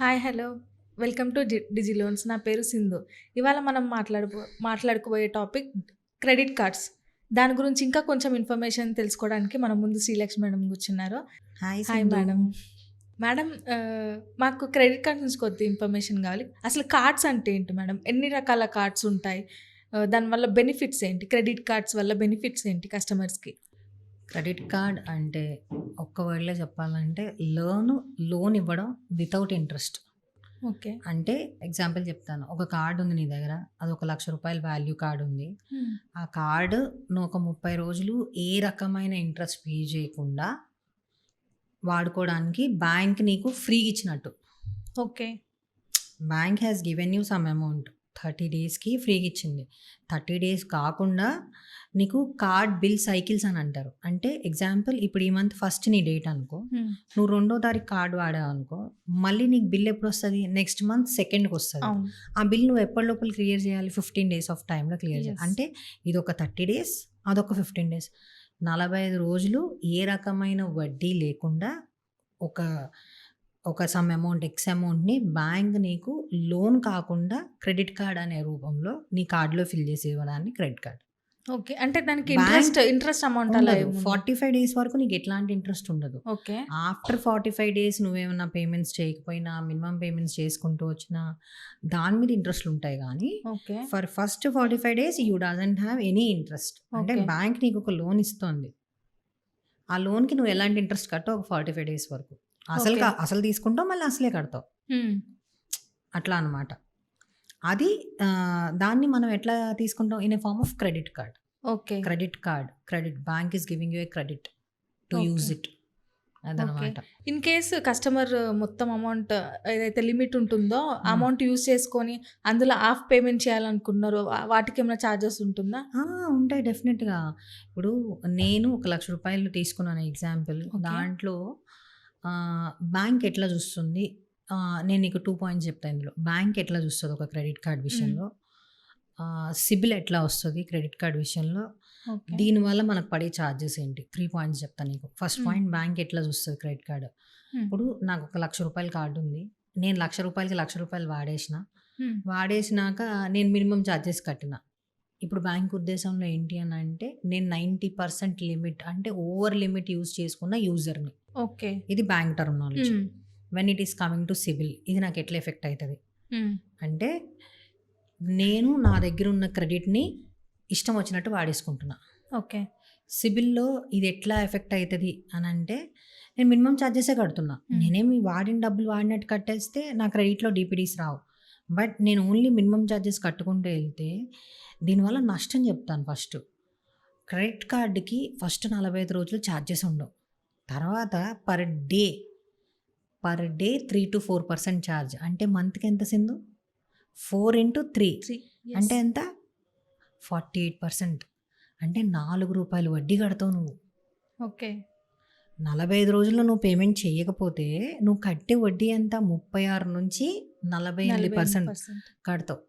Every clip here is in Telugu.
Hi hello. Welcome to digi loans నా పేరు సింధు. ఇవాళ మనం మాట్లాడబో మాట్లాడుకోబోయే టాపిక్ క్రెడిట్ కార్డ్స్. దాని గురించి ఇంకా కొంచెం ఇన్ఫర్మేషన్ తెలుసుకోవడానికి మన ముందు శ్రీలక్ష్మి మేడం కూర్చున్నారు. Hi hi. మేడం. మేడం మాకు క్రెడిట్ కార్డ్ నుంచి కొద్ది ఇన్ఫర్మేషన్ కావాలి. అసలు కార్డ్స్ అంటే ఏంటి మేడం? ఎన్ని రకాల కార్డ్స్ ఉంటాయి? దానివల్ల బెనిఫిట్స్ ఏంటి? క్రెడిట్ కార్డ్స్ వల్ల బెనిఫిట్స్ ఏంటి కస్టమర్స్కి? క్రెడిట్ కార్డ్ అంటే ఒక్క వర్డ్లో చెప్పాలంటే లోన్ లోన్ ఇవ్వడం వితౌట్ ఇంట్రెస్ట్ ఓకే. అంటే ఎగ్జాంపుల్ చెప్తాను. ఒక కార్డు ఉంది నీ దగ్గర. అది ఒక లక్ష రూపాయల వాల్యూ కార్డు ఉంది. ఆ కార్డు నువ్వు ఒక ముప్పై రోజులు ఏ రకమైన ఇంట్రెస్ట్ పే చేయకుండా వాడుకోవడానికి బ్యాంక్ నీకు ఫ్రీ ఇచ్చినట్టు. Okay. Bank has given you some amount thirty డేస్కి ఫ్రీగా ఇచ్చింది. థర్టీ డేస్ కాకుండా నీకు కార్డ్ బిల్ సైకిల్స్ అని అంటారు. అంటే ఎగ్జాంపుల్ ఇప్పుడు ఈ మంత్ ఫస్ట్ నీ డేట్ అనుకో నువ్వు రెండో తారీఖు కార్డు వాడావు అనుకో మళ్ళీ నీకు బిల్ ఎప్పుడు వస్తుంది? నెక్స్ట్ మంత్ సెకండ్కి వస్తుంది. ఆ బిల్ నువ్వు ఎప్పటి లోపల క్లియర్ చేయాలి? ఫిఫ్టీన్ డేస్ ఆఫ్ టైంలో క్లియర్ చేయాలి. అంటే ఇది ఒక థర్టీ డేస్ అదొక ఫిఫ్టీన్ డేస్. నలభై ఐదు రోజులు ఏ రకమైన వడ్డీ లేకుండా ఒక ఒక సమ్ అమౌంట్ ఎక్స్ అమౌంట్ని బ్యాంక్ నీకు లోన్ కాకుండా క్రెడిట్ కార్డ్ అనే రూపంలో నీ కార్డులో ఫిల్ చేసి ఇవ్వడానికి క్రెడిట్ కార్డ్. ఓకే. అంటే దానికి ఇంట్రెస్ట్ ఇంట్రెస్ట్ అమౌంట్ అలా ఫార్టీ ఫైవ్ డేస్ వరకు నీకు ఎట్లాంటి ఇంట్రెస్ట్ ఉండదు. Okay. After forty five days నువ్వేమన్నా పేమెంట్స్ చేయకపోయినా మినిమం పేమెంట్స్ చేసుకుంటూ వచ్చినా దాని మీద ఇంట్రెస్ట్లు ఉంటాయి కానీ okay. For first forty five days you doesn't have any interest అంటే. బ్యాంక్ నీకు ఒక లోన్ ఇస్తుంది. ఆ లోన్కి నువ్వు ఎలాంటి ఇంట్రెస్ట్ కట్టవు ఒక ఫార్టీ ఫైవ్ డేస్ వరకు. అసలు అసలు తీసుకుంటావు మళ్ళీ అసలే కడతావు. అట్లా అనమాట అది దాన్ని మనం ఎట్లా తీసుకుంటాం? In a form of credit card. Okay. Credit card credit bank is giving you a credit to. Use it అదనమాట. ఇన్ కేసు కస్టమర్ మొత్తం అమౌంట్ ఏదైతే లిమిట్ ఉంటుందో అమౌంట్ యూస్ చేసుకొని అందులో హాఫ్ పేమెంట్ చేయాలనుకున్నారో వాటికి ఏమైనా ఛార్జెస్ ఉంటుందా? ఉంటాయి డెఫినెట్గా. ఇప్పుడు నేను ఒక లక్ష రూపాయలు తీసుకున్నాను ఎగ్జాంపుల్. దాంట్లో బ్యాంక్ ఎట్లా చూస్తుంది? నేను నీకు టూ పాయింట్స్ చెప్తాను ఇందులో. బ్యాంక్ ఎట్లా చూస్తుంది ఒక క్రెడిట్ కార్డ్ విషయంలో? సిబిల్ ఎట్లా వస్తుంది క్రెడిట్ కార్డ్ విషయంలో? దీనివల్ల మనకు పడే ఛార్జెస్ ఏంటి? త్రీ పాయింట్స్ చెప్తాను నీకు. ఫస్ట్. పాయింట్ బ్యాంక్ ఎట్లా చూస్తుంది క్రెడిట్ కార్డ్. ఇప్పుడు నాకు ఒక లక్ష రూపాయల కార్డు ఉంది. నేను లక్ష రూపాయలకి లక్ష రూపాయలు వాడేసిన. వాడేసినాక నేను మినిమం ఛార్జెస్ కట్టిన. ఇప్పుడు బ్యాంక్ ఉద్దేశంలో ఏంటి అని అంటే నేను నైంటీ పర్సెంట్ లిమిట్ అంటే ఓవర్ లిమిట్ యూజ్ చేసుకున్న యూజర్ని ఓకే. ఇది bank term knowledge. When it is coming to CIBIL ఇది నాకు ఎట్లా ఎఫెక్ట్ అవుతుంది మ్మ్. అంటే నేను నా దగ్గర ఉన్న క్రెడిట్ని ఇష్టం వచ్చినట్టు వాడేసుకుంటున్నా. ఓకే. సిబిల్లో ఇది ఎట్లా ఎఫెక్ట్ అవుతుంది అని అంటే నేను మినిమం ఛార్జెసే కడుతున్నా. Hmm. నేనేమి వాడిన డబ్బులు వాడినట్టు కట్టేస్తే నా క్రెడిట్లో డిపిడీస్ రావు. బట్ నేను ఓన్లీ మినిమం ఛార్జెస్ కట్టుకుంటూ వెళ్తే దీనివల్ల నష్టం చెప్తాను ఫస్ట్ క్రెడిట్ కార్డుకి ఫస్ట్ నలభై ఐదు రోజులు ఛార్జెస్ ఉండవు. తర్వాత per day per day three to four percent charge. అంటే మంత్కి ఎంత సిందు ఫోర్ ఇంటూ త్రీ. అంటే ఎంత? Forty eight percent. అంటే నాలుగు రూపాయలు వడ్డీ కడతావు నువ్వు. ఓకే. నలభై ఐదు రోజుల్లో నువ్వు పేమెంట్ చేయకపోతే నువ్వు కట్టే వడ్డీ ఎంత? ముప్పై ఆరు నుంచి నలభై ఎనిమిది పర్సెంట్. కడతావు.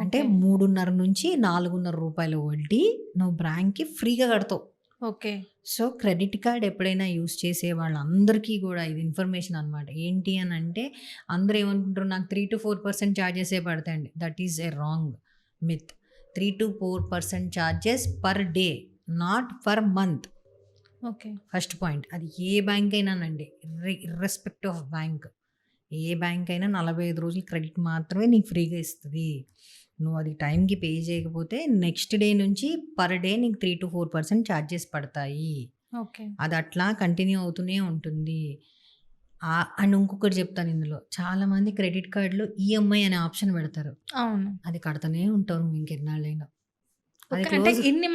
అంటే. మూడున్నర నుంచి నాలుగున్నర రూపాయల వడ్డీ నువ్వు బ్యాంక్కి ఫ్రీగా కడతావు. ఓకే. సో క్రెడిట్ కార్డ్ ఎప్పుడైనా యూస్ చేసే వాళ్ళందరికీ కూడా ఇది ఇన్ఫర్మేషన్ అనమాట ఏంటి అని అంటే అందరూ ఏమనుకుంటారు నాకు త్రీ టు ఫోర్ పర్సెంట్ ఛార్జెసే పడతాయండి. That is a wrong myth. Three to four percent charges per day not per month. Okay. First point. అది ఏ బ్యాంక్ అయినానండి ఇర్రెస్పెక్ట్ ఆఫ్ బ్యాంక్. ఏ బ్యాంక్ అయినా నలభై ఐదు రోజులు క్రెడిట్ మాత్రమే నీకు ఫ్రీగా ఇస్తుంది. నువ్వు అది టైంకి పే చేయకపోతే నెక్స్ట్ డే నుంచి పర్ డే నీకు three to four percent charges పడతాయి. ఓకే. అది అట్లా కంటిన్యూ అవుతూనే ఉంటుంది. అండ్ ఇంకొకటి చెప్తాను ఇందులో. చాలామంది క్రెడిట్ కార్డులో ఈఎంఐ అనే ఆప్షన్ పెడతారు. అవును. అది కడతానే ఉంటారు నువ్వు ఇంకెన్నాళ్ళైనా ఓకే, ఇన్ని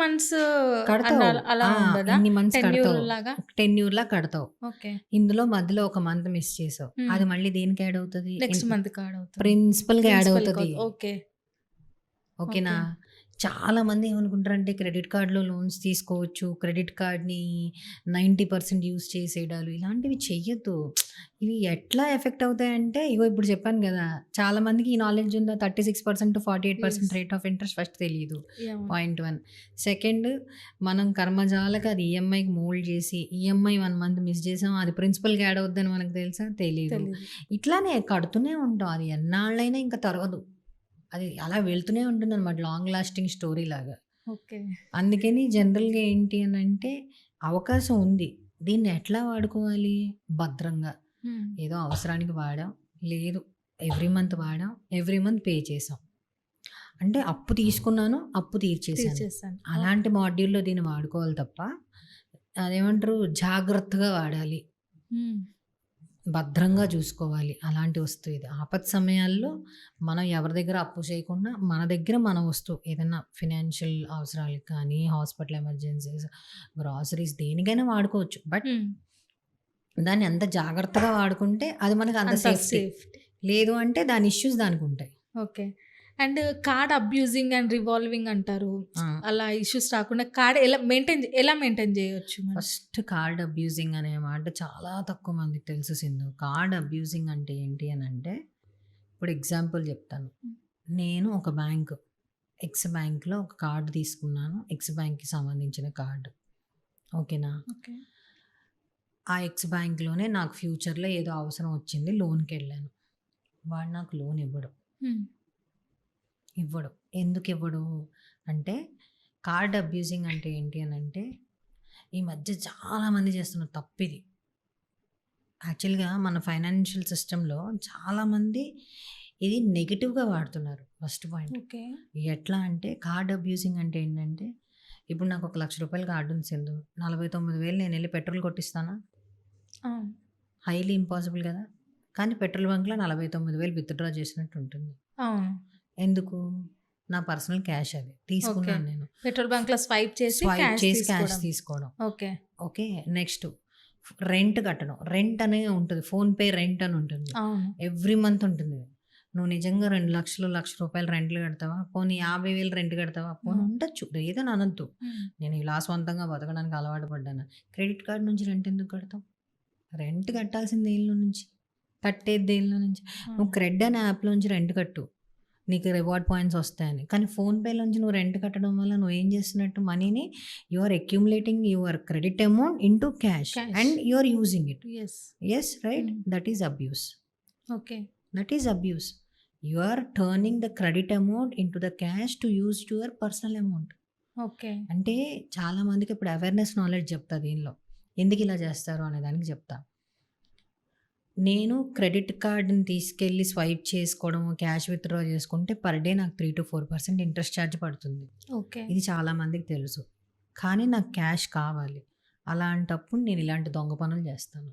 మంత్స్ కడతావు. టెన్ లా కడతావు. ఓకే. ఇందులో మధ్యలో ఒక మంత్ మిస్ చేసావు. అది మళ్ళీ దేనికి యాడ్ అవుతుంది? నెక్స్ట్ మంత్ ప్రిన్సిపల్గా యాడ్ అవుతుంది. ఓకే ఓకేనా చాలామంది ఏమనుకుంటారంటే క్రెడిట్ కార్డ్‌లో లోన్స్ తీసుకోవచ్చు. క్రెడిట్ కార్డ్‌ని 90% యూజ్ చేసేయడాలు ఇలాంటివి చెయ్యొద్దు. ఇవి ఎట్లా ఎఫెక్ట్ అవుతాయంటే ఇగో ఇప్పుడు చెప్పాను గదా! చాలా మందికి ఈ నాలెడ్జ్ ఉందా 36%-48% yes. Rate of interest first తెలీదు. యాహ్! పాయింట్ 1. సెకండ్ మనం కర్మజాలక అది ఈఎంఐకి మోల్డ్ చేసి ఈఎంఐ 1 మంత్ మిస్ చేసాం. అది ప్రిన్సిపల్‌కి యాడ్ అవుద్దని మనకు తెలుసా? తెలీదు. ఇట్లానే కడుతూనే ఉంటాం. అది ఎన్నాళ్ళైనా ఇంకా తరగదు. అది అలా వెళ్తూనే ఉంటుందనమాట. లాంగ్ లాస్టింగ్ స్టోరీ లాగా. ఓకే. అందుకని జనరల్‌గా ఏంటి అనంటే అవకాశం ఉంది. దీన్ని ఎట్లా వాడుకోవాలి? భద్రంగా. ఏదో అవసరానికి వాడాం. లేదు ఎవ్రీ మంత్ వాడాం. ఎవ్రీ మంత్ పే చేసాం. అంటే అప్పు తీసుకున్నాను. అప్పు తీర్చేసాను. అలాంటి మాడ్యూల్‌లో దీన్ని వాడుకోవాలి తప్ప అదేమంటారు జాగ్రత్తగా వాడాలి. భద్రంగా చూసుకోవాలి. అలాంటి వస్తువు ఇది. ఆపత్ సమయాల్లో మనం ఎవరి దగ్గర అప్పు చేయకుండా మన దగ్గర మన వస్తువు ఏదన్నా ఫినాన్షియల్ అవసరాలకు కానీ, హాస్పిటల్ ఎమర్జెన్సీస్, గ్రోసరీస్ దేనికైనా వాడుకోవచ్చు. బట్. దాన్ని ఎంత జాగ్రత్తగా వాడుకుంటే అది మనకు అంత. సేఫ్టీ. లేదు అంటే దాని issues దానికుంటాయి. Okay. And card abusing and revolving అంటారు. అలా ఇష్యూస్ రాకుండా కార్డ్ ఎలా మెయింటైన్ ఎలా మెయింటైన్ చేయొచ్చు మనం? ఫస్ట్ కార్డ్ అబ్యూజింగ్ అనే మాట చాలా తక్కువ మందికి తెలుసు సింధు. కార్డ్ అబ్యూజింగ్ అంటే ఏంటి అనంటే ఇప్పుడు ఎగ్జాంపుల్ చెప్తాను. నేను ఒక బ్యాంక్ ఎక్స్ బ్యాంక్‌లో ఒక కార్డ్ తీసుకున్నాను. ఎక్స్ బ్యాంక్‌కి సంబంధించిన కార్డ్. ఓకేనా? ఓకే. ఆ ఎక్స్ బ్యాంక్‌లోనే నాకు ఫ్యూచర్‌లో ఏదో అవసరం వచ్చింది. లోన్‌కెళ్ళాను. వాడు నాకు లోన్ ఇవ్వడు. ఇవ్వడు. ఎందుకు ఇవ్వడు? అంటే కార్డ్ అబ్యూజింగ్ అంటే ఏంటి అనంటే ఈ మధ్య చాలామంది చేస్తున్న తప్పిది. యాక్చువల్‌గా మన ఫైనాన్షియల్ సిస్టమ్‌లో చాలామంది ఇది నెగెటివ్‌గా వాడుతున్నారు. First point. ఓకే. ఎట్లా అంటే కార్డ్ అబ్యూజింగ్ అంటే ఏంటంటే ఇప్పుడు నాకు ఒక రూ. 1,00,000 కార్డ్ ఉంది సింధు. 49,000 నేనెళ్ళి పెట్రోల్ కొట్టిస్తానా? హైలీ ఇంపాసిబుల్ కదా! కానీ పెట్రోల్ బంక్‌లో 49,000 విత్‌డ్రా చేసినట్టు ఉంటుంది. ఎందుకు? నా పర్సనల్ క్యాష్ అది. తీసుకున్నాను నేను. పెట్రోల్ బంక్‌లో స్వైప్ చేసి స్వైప్ చేసి క్యాష్ తీసుకోవడం. ఓకే. ఓకే. నెక్స్ట్ రెంట్ కట్టడం. రెంట్ అనే ఉంటది. ఫోన్‌పే రెంట్ అని ఉంటుంది. ఎవ్రీ మంత్ ఉంటుంది. నువ్వు నిజంగా 2,00,000, రూ. 1,00,000 రెంట్‌లు కడతావా? పోనీ 50,000 రెంట్ కడతావా? పోనీ. ఉండొచ్చు. లేదని అనొద్దు. నేను ఇలా సొంతంగా బతకడానికి అలవాటు పడ్డాను. క్రెడిట్ కార్డ్ నుంచి రెంట్ ఎందుకు కడతావు? రెంట్ కట్టాల్సింది దేనిలో నుంచి? కట్టేది దేనిలో నుంచి? నువ్వు. క్రెడ్ అనే యాప్‌లోంచి రెంట్ కట్టు. నీకు రివార్డ్ పాయింట్స్ వస్తాయని. కానీ ఫోన్‌పేలోంచి నువ్వు రెంట్ కట్టడం వల్ల నువ్వేం చేస్తున్నట్టు మనీని you are accumulating your credit amount into cash cash. And you are using it. Yes. Yes right? That is abuse. Okay. That is abuse. You are turning the credit amount into the cash to use to your personal amount. Okay. అంటే చాలా మందికి ఇప్పుడు అవేర్‌నెస్ నాలెడ్జ్ చెప్తా దీనిలో. ఎందుకు ఇలా చేస్తారు అనే దానికి చెప్తా. నేను క్రెడిట్ కార్డ్‌ని తీసుకెళ్ళి స్వైప్ చేసుకోవడము, క్యాష్ విత్‌డ్రా చేసుకుంటే పర్ డే నాకు 3-4% ఇంట్రెస్ట్ చార్జ్ పడుతుంది. ఓకే. ఇది చాలా మందికి తెలుసు. కానీ నాకు క్యాష్ కావాలి. అలాంటప్పుడు నేను ఇలాంటి దొంగ పనులు చేస్తాను.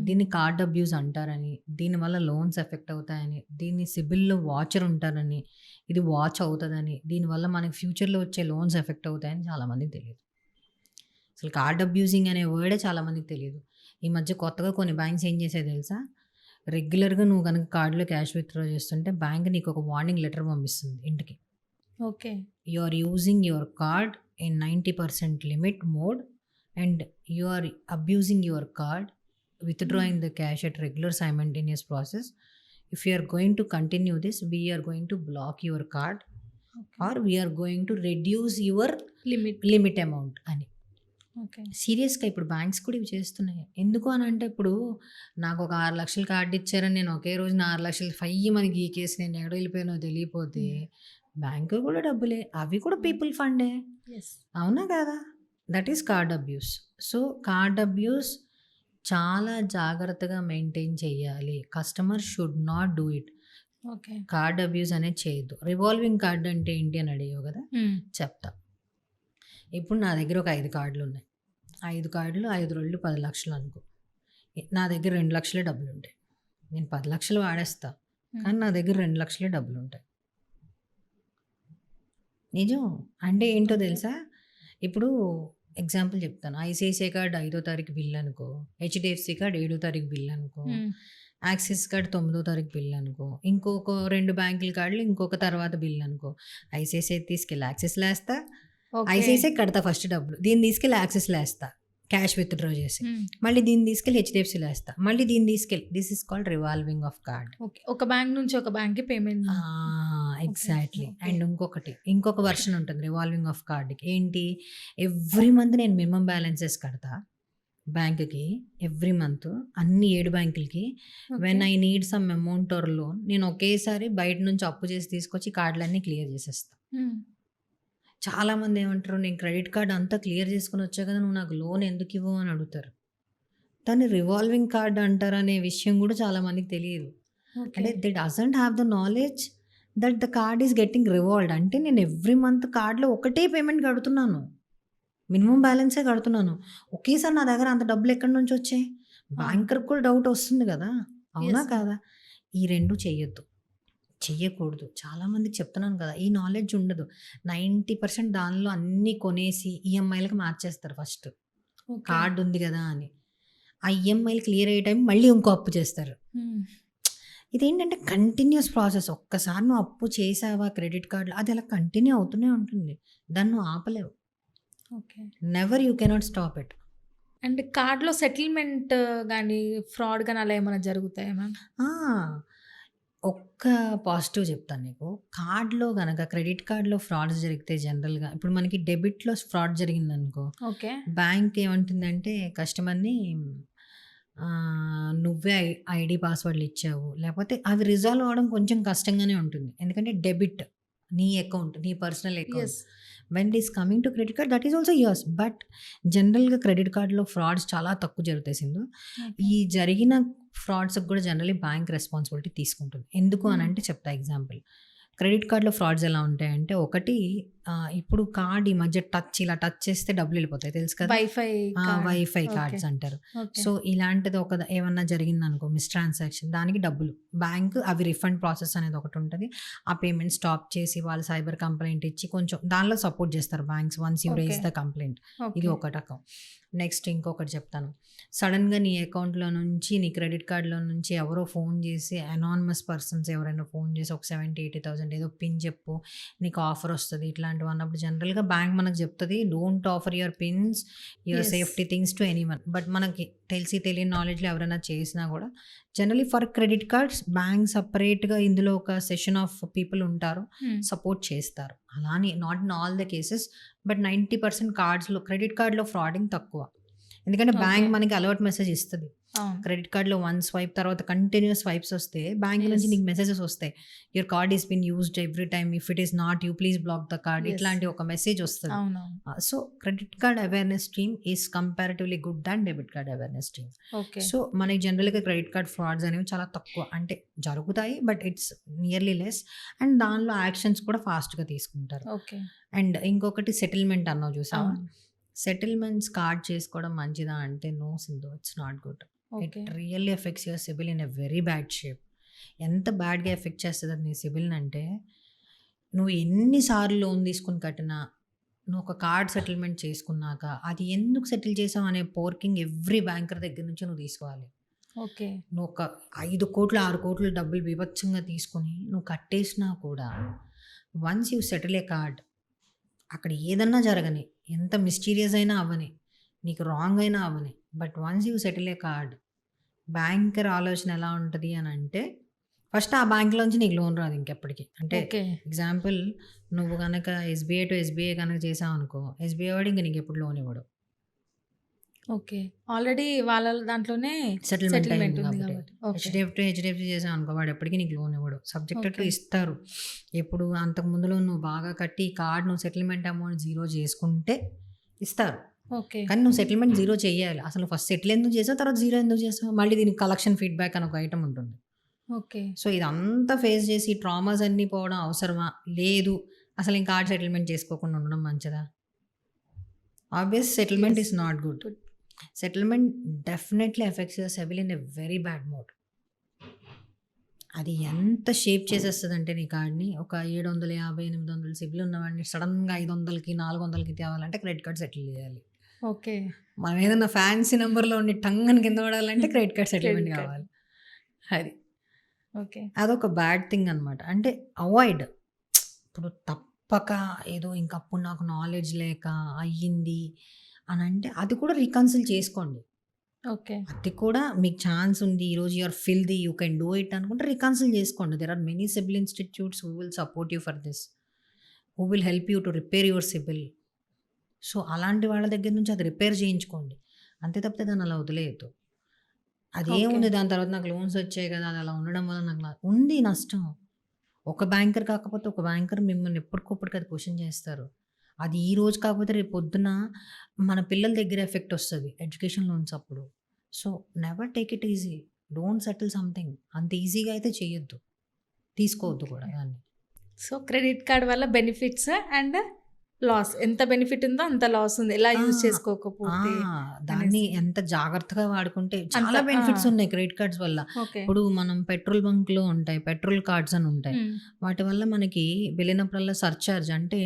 దీన్ని కార్డ్ అబ్యూస్ అంటారని, దీనివల్ల లోన్స్ ఎఫెక్ట్ అవుతాయని, దీన్ని సిబిల్‌లో వాచర్ ఉంటారని, ఇది వాచ్ అవుతదని, దీనివల్ల మనకి ఫ్యూచర్‌లో వచ్చే లోన్స్ ఎఫెక్ట్ అవుతాయని చాలామందికి తెలీదు. అసలు కార్డ్ అబ్యూజింగ్ అనే వర్డే చాలామందికి తెలీదు. ఈ మధ్య కొత్తగా కొన్ని బ్యాంక్స్ ఏం చేసాయో తెలుసా? రెగ్యులర్‌గా నువ్వు గనుక కార్డ్‌లో క్యాష్ విత్‌డ్రా చేస్తుంటే బ్యాంక్ నీకు ఒక వార్నింగ్ లెటర్ పంపిస్తుంది ఇంటికి. Okay. You are using your card in 90% limit mode and you are abusing your card withdrawing the cash at regular simultaneous process. If you are going to continue this we are going to block your card okay. Or we are going to reduce your limit. Limit amount అని. ఓకే. సీరియస్‌గా ఇప్పుడు బ్యాంక్స్ కూడా ఇవి చేస్తున్నాయి. ఎందుకు అనంటే ఇప్పుడు నాకు ఒక 6,00,000 కార్డ్ ఇచ్చారని నేను ఒకే రోజున 6,00,000 ఫయ్యమని గీకేసి నేను ఎక్కడ వెళ్ళిపోయానో తెలియపోతే హ్మ్. బ్యాంకు కూడా డబ్బులే. అవి కూడా హ్మ్. పీపుల్ ఫండే. యెస్. అవునా కాదా? That is card abuse. So card abuse చాలా జాగ్రత్తగా మెయింటైన్ చేయాలి. Customer should not do it. Okay. Card abuse అనేది చేయొద్దు. రివాల్వింగ్ కార్డ్ అంటే ఏంటి అని అడిగావు కదా! హ్మ్. చెప్తా. ఇప్పుడు నా దగ్గర ఒక 5 కార్డులున్నాయి. 5 కార్డులు 5 రోళ్ళు 10,00,000 అనుకో. నా దగ్గర 2,00,000 డబ్బులుంటాయి. నేను 10,00,000 వాడేస్తా. హ్మ్. కానీ నా దగ్గర 2,00,000 డబ్బులుంటాయి. నిజం. అంటే ఏంటో. తెలుసా? ఇప్పుడు ఎగ్జాంపుల్ చెప్తాను. ఐసీఐసీఐ కార్డ్ ఐదో తారీఖు బిల్ అనుకో. హెచ్‌డీఎఫ్‌సీ కార్డ్ ఏడో తారీఖు బిల్ అనుకో. యాక్సిస్ కార్డ్ తొమ్మిదో తారీఖు బిల్ అనుకో ఇంకొక రెండు బ్యాంకుల కార్డులు ఇంకొక తర్వాత బిల్ అనుకో ఐసిఐసిఐ తీసుకెళ్ళి యాక్సిస్లో వేస్తా ఓకే. ఐసిఐసిఐ కడతా ఫస్ట్ డబ్బులు. దీన్ని తీసుకెళ్ళి యాక్సిస్లో వేస్తా. క్యాష్ విత్డ్రా చేసి. హ్మ్. మళ్ళీ దీన్ని తీసుకెళ్ళి హెచ్డిఎఫ్సిలో వేస్తా. మళ్ళీ దీన్ని తీసుకెళ్ళి this is called revolving of card. Okay. ఒక బ్యాంక్ నుంచి ఒక బ్యాంక్‌కి పేమెంట్ ఎగ్జాక్ట్లీ. అండ్ ఇంకొకటి ఇంకొక వర్షన్ ఉంటుంది రివాల్వింగ్ ఆఫ్ కార్డ్కి. ఏంటి? ఎవ్రీ మంత్ నేను మినిమం బ్యాలెన్సెస్ కడతా బ్యాంక్కి. ఎవ్రీ మంత్ అన్ని ఏడు బ్యాంకులకి. When I need some amount or loan నేను ఒకేసారి బయట నుంచి అప్పు చేసి తీసుకొచ్చి కార్డులన్నీ క్లియర్ చేసేస్తా. హ్మ్. చాలా మంది ఏమంటారు నేను క్రెడిట్ కార్డ్ అంతా క్లియర్ చేసుకుని వచ్చా కదా నువ్వు నాకు లోన్ ఎందుకు ఇవ్వు? అని అడుగుతారు. దాన్ని రివాల్వింగ్ కార్డ్ అంటారు అనే విషయం కూడా చాలా మందికి తెలియదు. అంటే they doesn't have the knowledge that the card is getting revolved. అంటే నేను ఎవ్రీ మంత్ కార్డ్లో ఒకటే పేమెంట్ కడుతున్నాను. మినిమం బ్యాలెన్సే కడుతున్నాను. ఒకేసారి నా దగ్గర అంత డబ్బులు ఎక్కడి నుంచి వచ్చాయి? బ్యాంకర్కి కూడా డౌట్ వస్తుంది కదా. అవునా. కాదా? ఈ రెండు చెయ్యొద్దు. చెయ్యకూడదు. చాలామందికి చెప్తున్నాను కదా ఈ నాలెడ్జ్ ఉండదు. నైంటీ పర్సెంట్ దానిలో అన్నీ కొనేసి ఈఎంఐలకు మార్చేస్తారు ఫస్ట్. కార్డు ఉంది కదా అని. ఆ ఈఎంఐలు క్లియర్ అయ్యే టైం మళ్ళీ ఇంకో అప్పు చేస్తారు. ఇదేంటంటే కంటిన్యూస్ ప్రాసెస్. ఒక్కసారి నువ్వు అప్పు చేసావా క్రెడిట్ కార్డులో అది అలా కంటిన్యూ అవుతూనే ఉంటుంది. దాన్ని నువ్వు ఆపలేవు. Okay. Never you cannot stop it and కార్డ్‌లో సెటిల్‌మెంట్ గాని, ఫ్రాడ్ గాని అలా ఏమైనా జరుగుతాయా మ్యామ్? ఒక్క పాజిటివ్ చెప్తాను నీకు కార్డ్లో కనుక క్రెడిట్ కార్డ్లో ఫ్రాడ్స్ జరిగితే జనరల్గా ఇప్పుడు మనకి డెబిట్లో ఫ్రాడ్ జరిగిందనుకో ఓకే. బ్యాంక్ ఏమంటుందంటే కస్టమర్ని నువ్వే ఐ ఐడి పాస్వర్డ్లు ఇచ్చావు లేకపోతే అవి రిజాల్వ్ అవ్వడం కొంచెం కష్టంగానే ఉంటుంది ఎందుకంటే డెబిట్ నీ అకౌంట్ నీ personal account yes. When it is coming to credit card that is also use but జనరల్గా క్రెడిట్ కార్డ్లో ఫ్రాడ్స్ చాలా తక్కువ జరుగుతాయి సింధు ఓకే. ఈ జరిగిన ఫ్రాడ్స్కి కూడా జనరలీ బ్యాంక్ రెస్పాన్సిబిలిటీ తీసుకుంటుంది. ఎందుకు అని అంటే చెప్తా ఎగ్జాంపుల్. క్రెడిట్ కార్డ్లో ఫ్రాడ్స్ ఎలా ఉంటాయంటే ఒకటి ఇప్పుడు కార్డ్ ఈ మధ్య టచ్ ఇలా టచ్ చేస్తే డబ్బులు వెళ్ళిపోతాయి తెలుసు కదా వైఫై. వైఫై. కార్డ్స్ అంటారు. సో ఇలాంటిది ఒక ఏమన్నా జరిగింది అనుకో మిస్ ట్రాన్సాక్షన్ దానికి డబ్బులు బ్యాంక్ అవి రిఫండ్ ప్రాసెస్ అనేది ఒకటి ఉంటుంది ఆ పేమెంట్ స్టాప్ చేసి వాళ్ళు సైబర్ కంప్లైంట్ ఇచ్చి కొంచెం దానిలో సపోర్ట్ చేస్తారు banks once you raise. The complaint. ఇది ఒక రకం నెక్స్ట్ ఇంకొకటి చెప్తాను సడన్గా నీ అకౌంట్లో నుంచి నీ క్రెడిట్ కార్డులో నుంచి ఎవరో ఫోన్ చేసి అనానమస్ పర్సన్స్ ఎవరైనా ఫోన్ చేసి ఒక సెవెంటీ ఎయిటీ థౌసండ్ ఏదో పిన్ చెప్పు నీకు ఆఫర్ వస్తుంది ఇట్లాంటివి అన్నప్పుడు జనరల్గా బ్యాంక్ మనకు చెప్తుంది don't offer your pins your. Safety things to any one but మనకి తెలిసి తెలియని నాలెడ్జ్లో ఎవరైనా చేసినా కూడా generally for credit cards bank సపరేట్గా ఇందులో ఒక సెషన్ ఆఫ్ పీపుల్ ఉంటారు. సపోర్ట్ చేస్తారు అలానే not in all the cases but ninety percent కార్డ్స్లో credit కార్డ్లో ఫ్రాడింగ్ తక్కువ ఎందుకంటే బ్యాంక్. మనకి అలర్ట్ మెసేజ్ ఇస్తుంది. క్రెడిట్ కార్డ్లో వన్ స్వైప్ తర్వాత కంటిన్యూస్ స్వైప్స్ వస్తే బ్యాంక్ నుంచి. నీకు మెసేజెస్ వస్తాయి your card is been used every time if it is not you please block the card. ఇట్లాంటి ఒక మెసేజ్ వస్తుంది. So credit card awareness stream is comparatively good than debit card awareness stream. So మనకి జనరల్గా క్రెడిట్ కార్డ్ ఫ్రాడ్స్ అనేవి చాలా తక్కువ అంటే జరుగుతాయి but it's nearly less and దానిలో యాక్షన్స్ కూడా ఫాస్ట్గా తీసుకుంటారు ఓకే. అండ్ ఇంకొకటి సెటిల్మెంట్ అన్నావు చూసావా అవును. సెటిల్మెంట్స్ కార్డ్ చేసుకోవడం మంచిదా అంటే no Sindhu it's not good it okay. Really effects your CIBIL in a very bad shape ఎంత బ్యాడ్గా ఎఫెక్ట్ చేస్తుంది అది నీ సిబిల్ని అంటే నువ్వు ఎన్నిసార్లు లోన్ తీసుకుని కట్టినా నువ్వు ఒక కార్డ్ సెటిల్మెంట్ చేసుకున్నాక అది ఎందుకు సెటిల్ చేసావు అనే పోర్కింగ్ ఎవ్రీ బ్యాంకర్ దగ్గర నుంచి నువ్వు తీసుకోవాలి ఓకే. నువ్వు ఒక ఐదు కోట్లు ఆరు కోట్లు డబ్బులు బీభత్సంగా తీసుకొని నువ్వు కట్టేసినా కూడా once you settle a card అక్కడ ఏదన్నా జరగని ఎంత మిస్టీరియస్ అయినా అవ్వని నీకు రాంగ్ అయినా అవ్వని but once you settle a card banker ఆలోచన ఎలా ఉంటుంది అని అంటే ఫస్ట్ ఆ బ్యాంక్లోంచి నీకు లోన్ రాదు ఇంకెప్పటికీ. అంటే. ఎగ్జాంపుల్ నువ్వు కనుక ఎస్బీఐ టు ఎస్బీఐ కనుక చేసావు అనుకో ఎస్బీఐ వాడు ఇంక నీకు ఎప్పుడు లోన్ ఇవ్వడు. ఓకే. ఆల్రెడీ వాళ్ళ దాంట్లోనే సెటిల్మెంట్ హెచ్డిఎఫ్సి చేసావు అనుకో వాడు ఎప్పటికీ నీకు లోన్ ఇవ్వడు. Subjected to. ఇస్తారు. ఎప్పుడు అంతకు ముందులో నువ్వు బాగా కట్టి కార్డ్ నువ్వు సెటిల్మెంట్ అమౌంట్ జీరో చేసుకుంటే ఇస్తారు. ఓకే. కానీ నువ్వు సెటిల్మెంట్ జీరో చేయాలి. అసలు ఫస్ట్ సెటిల్ ఎందుకు చేసావు? తర్వాత జీరో ఎందుకు చేసావు? మళ్ళీ దీనికి కలెక్షన్ ఫీడ్బ్యాక్ అని ఒక ఐటమ్ ఉంటుంది. ఓకే. సో ఇదంతా ఫేస్ చేసి ట్రామాస్ అన్నీ పోవడం అవసరమా? లేదు. అసలు ఇంకా కార్డ్ సెటిల్మెంట్ చేసుకోకుండా ఉండడం మంచిదా? Obvious settlement. Is not good. Settlement definitely effects your CIBIL in a very bad mode. అది ఎంత షేప్ చేసేస్తుంది అంటే నీ కార్డ్ని? ఒక ఏడు వందల యాభై ఎనిమిది వందల సిబిల్ ఉన్నవాడిని సడన్గా ఐదు వందలకి నాలుగు వందలకి తేవాలంటే క్రెడిట్ కార్డ్ సెటిల్ చేయాలి. ఓకే. మనం ఏదైనా ఫ్యాన్సీ నెంబర్లో ఉండి టంగ్ అని కింద పడాలంటే క్రెడిట్ కార్డ్ సెటిల్మెంట్. కావాలి అది ఓకే. అదొక బ్యాడ్ థింగ్ అనమాట. అంటే అవాయిడ్. ఇప్పుడు తప్పక ఏదో ఇంక అప్పుడు నాకు నాలెడ్జ్ లేక అయ్యింది అనంటే అది కూడా రీకన్సిల్ చేసుకోండి. ఓకే. అది కూడా మీకు ఛాన్స్ ఉంది. ఈరోజు you are filthy you can do it అనుకుంటే రీకన్సిల్ చేసుకోండి. There are many CIBIL institutes who will support you for this. Who will help you to repair your CIBIL. So, అలాంటి వాళ్ళ దగ్గర నుంచి అది రిపేర్ చేయించుకోండి. అంతే తప్పితే దాన్ని అలా వదిలేయొద్దు. అదేముంది ఓకే. దాని తర్వాత నాకు లోన్స్ వచ్చాయి కదా! అది అలా ఉండడం వల్ల నాకు ఉంది నష్టం. ఒక బ్యాంకర్ కాకపోతే ఒక బ్యాంకర్ మిమ్మల్ని ఎప్పటికప్పటికి అది క్వెషన్ చేస్తారు. అది ఈ రోజు కాకపోతే రేపు పొద్దున మన పిల్లల దగ్గర ఎఫెక్ట్ వస్తది. ఎడ్యుకేషన్ లోన్స్ అప్పుడు. So, never take it easy. Don't settle something. అంత ఈజీగా అయితే చేయొద్దు. తీసుకోవద్దు కూడా. దాన్ని. సో, క్రెడిట్ కార్డ్ వల్ల బెనిఫిట్స్ అండ్ లాస్. ఎంత బెనిఫిట్ ఉందో అంత లాస్ ఉంది. ఎలా! యూజ్! చేసుకోకపోతే దాన్ని. ఎంత జాగ్రత్తగా వాడుకుంటే చాలా! బెనిఫిట్స్ ఉన్నాయి క్రెడిట్ కార్డ్స్ వల్ల. ఇప్పుడు మనం పెట్రోల్ బంక్‌లో ఉంటాయి. పెట్రోల్ కార్డ్స్ అని ఉంటాయి. వాటి వల్ల మనకి వెళ్ళినప్పుడల్లా సర్చార్జ్ అంటే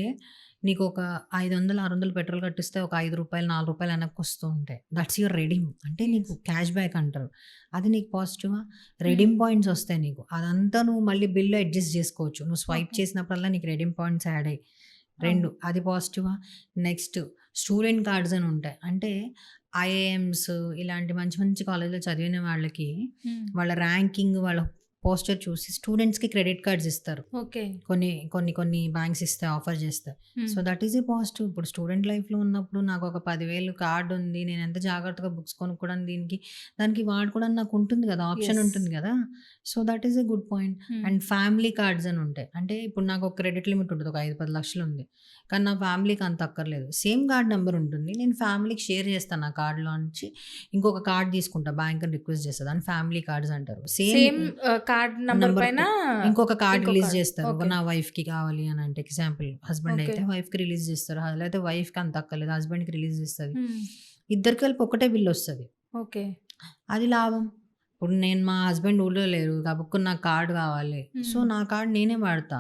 నీకు ఒక 500, 600 పెట్రోల్ కట్టిస్తే ఒక రూ. 5, రూ. 4 వెనక్కి వస్తూ ఉంటాయి. That's your redeem. అంటే నీకు. క్యాష్ బ్యాక్ అంటారు. అది నీకు పాజిటివా? రెడీమ్ పాయింట్స్ వస్తాయి నీకు. అదంతా నువ్వు మళ్ళీ బిల్‌లో అడ్జస్ట్ చేసుకోవచ్చు. నువ్వు స్వైప్. చేసినప్పుడల్లా నీకు రెడీమ్ పాయింట్స్ యాడ్ అయ్యి. 2 అవును. అది పాజిటివా? నెక్స్ట్ స్టూడెంట్ కార్డ్స్ అని ఉంటాయి. అంటే ఐఐఎమ్స్ ఇలాంటి మంచి మంచి కాలేజ్‌లో చదివిన వాళ్ళకి హ్మ్. వాళ్ళ ర్యాంకింగ్ వాళ్ళ పోస్టర్ చూసి స్టూడెంట్స్‌కి క్రెడిట్ కార్డ్స్ ఇస్తారు. ఓకే. కొన్ని కొన్ని కొన్ని బ్యాంక్స్ ఇస్తాయి. ఆఫర్ చేస్తాయి. So. That is a positive. ఇప్పుడు స్టూడెంట్ లైఫ్‌లో ఉన్నప్పుడు నాకు ఒక 10,000 కార్డ్ ఉంది. నేను ఎంత జాగ్రత్తగా బుక్స్ కొనుక్కోవడానికి దీనికి దానికి వాడుకోవడానికి నాకు ఉంటుంది కదా! ఆప్షన్. ఉంటుంది కదా! So, that is a good point. And family cards అని ఉంటాయి. అంటే ఇప్పుడు నాకు ఒక క్రెడిట్ లిమిట్ ఉంటది. ఒక 5, 10 లక్షలు ఉంది. కానీ నా ఫ్యామిలీకి అంత అక్కర్లేదు. సేమ్ కార్డ్ నంబర్ ఉంటుంది. నేను ఫ్యామిలీకి షేర్ చేస్తాను నా కార్డ్‌లో నుంచి ఇంకొక కార్డ్ తీసుకుంటా బ్యాంక్‌ని రిక్వెస్ట్ చేస్తా. దాన్ని ఫ్యామిలీ కార్డ్స్ అంటారు. సేమ్ కార్డ్ నంబర్ పైన ఇంకొక కార్డ్ రిలీజ్. చేస్తారు. నా వైఫ్‌కి కావాలి అని అంటే ఎగ్జాంపుల్ హస్బెండ్. అయితే వైఫ్‌కి రిలీజ్ చేస్తారు. లేకపోతే వైఫ్‌కి అంత అక్కర్లేదు. హస్బెండ్‌కి రిలీజ్ చేస్తది. హ్మ్. ఇద్దరికి కలిపి ఒకటే బిల్ వస్తది. ఓకే. అది లాభం. ఇప్పుడు నేను మా హస్బెండ్ ఊర్లో లేరు. గబుక్కున నాకు కార్డ్ కావాలి. సో, హ్మ్. నా కార్డ్ నేనే వాడతా.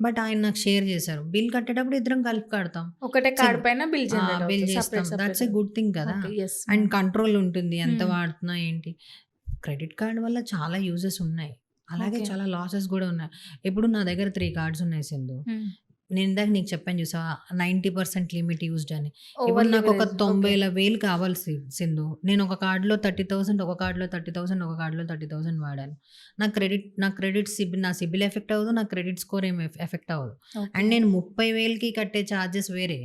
బట్ ఆయన నాకు షేర్ చేశారు. బిల్ కట్టేటప్పుడు ఇద్దరం కలిపి కడతాం. ఒకటే సో, కార్డ్ పైన బిల్ బిల్. చేస్తాం. That's a. గుడ్ థింగ్ కదా! అండ్. కంట్రోల్ ఉంటుంది. ఎంత హ్మ్. వాడుతున్నా ఏంటి. క్రెడిట్ కార్డ్ వల్ల చాలా యూజెస్ ఉన్నాయి. అలాగే. చాలా లాసెస్ కూడా ఉన్నాయి. ఇప్పుడు నా దగ్గర 3 కార్డ్స్ ఉన్నాయి సింధు. నేను ఇందాక నీకు చెప్పాను చూసావా? 90% లిమిట్ యూజ్డ్ అని. ఇప్పుడు నాకు ఒక లివరేజ్. ఓకే. 90,000 కావాలి సి సింధు. నేను ఒక కార్డ్‌లో 30,000 ఒక కార్డ్‌లో 30,000 ఒక కార్డ్‌లో 30,000 వాడాను. నా క్రెడిట్ నా క్రెడిట్ సిబిల్ నా సిబిల్ ఎఫెక్ట్ అవ్వదు. నా క్రెడిట్ స్కోర్ ఏమి ఎఫ్ ఎఫెక్ట్ అవ్వదు. అండ్ నేను 30,000కి కట్టే చార్జెస్ వేరే.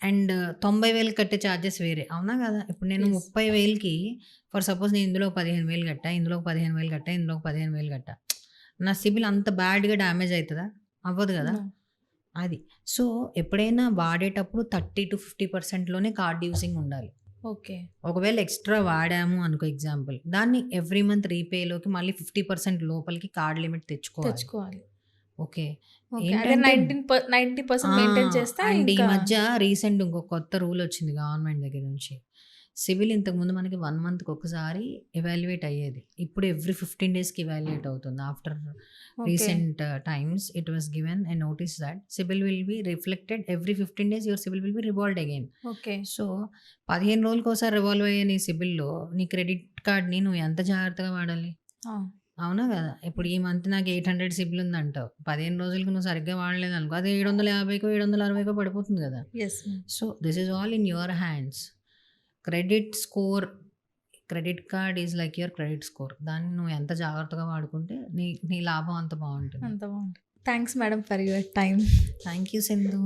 అండ్ 90,000 కట్టే చార్జెస్ వేరే. అవునా కదా! ఇప్పుడు నేను యెస్. 30,000కి ఫర్ సపోజ్ నేను ఇందులో 15,000 కట్టా. ఇందులో 15,000 కట్టా. ఇందులో 15,000 కట్టా. నా సిబిల్ అంత బ్యాడ్‌గా డ్యామేజ్ అయితదా? అవ్వదు కదా! అది. సో, ఎప్పుడైనా వాడేటప్పుడు 30-50% లోనే కార్డ్ యూజింగ్ ఉండాలి. ఓకే. ఒకవేళ ఎక్స్‌ట్రా వాడాము అనుకో ఎగ్జాంపుల్. దాన్ని ఎవ్రీ మంత్ రీపేలోకి మళ్ళీ 50% లోపలికి కార్డ్ లిమిట్ తెచ్చుకోవాలి. తెచ్చుకోవాలి. ఓకే. ఓకే. అదే ఏంటంటే 19 ప 90% ఆ! మెయింటైన్ చేస్తే అండ్ ఈ మధ్య రీసెంట్ ఇంకో కొత్త రూల్ వచ్చింది గవర్నమెంట్ దగ్గర నుంచి. సిబిల్ ఇంతకుముందు మనకి 1 మంత్‌కి ఒకసారి ఎవాల్యుయేట్ అయ్యేది. ఇప్పుడు ఎవ్రీ 15 డేస్‌కి ఎవాల్యుయేట్ అవుతుంది. After. Recent times it was given a notice that CIBIL will be reflected every 15 days your CIBIL will be revolved again. Okay. So, 15 రోజులకోసారి రివాల్వ్ అయ్యే నీ సిబిల్‌లో నీ క్రెడిట్ కార్డ్‌ని నువ్వు ఎంత జాగ్రత్తగా వాడాలి? అవునా కదా! ఇప్పుడు ఈ మంత్ నాకు 800 సిబిల్ ఉందంటావు. 15 రోజులకి నువ్వు సరిగ్గా వాడలేదనుకో అది 750కో, 760కో పడిపోతుంది కదా! Yes ma'am. So, this is all in your hands. Credit score credit card is like your credit score. దాన్ని నువ్వు ఎంత జాగ్రత్తగా వాడుకుంటే నీ నీ లాభం అంత బావుంటుంది. అంత బావుంది. Thanks madam for your time. Thank you Sindhu.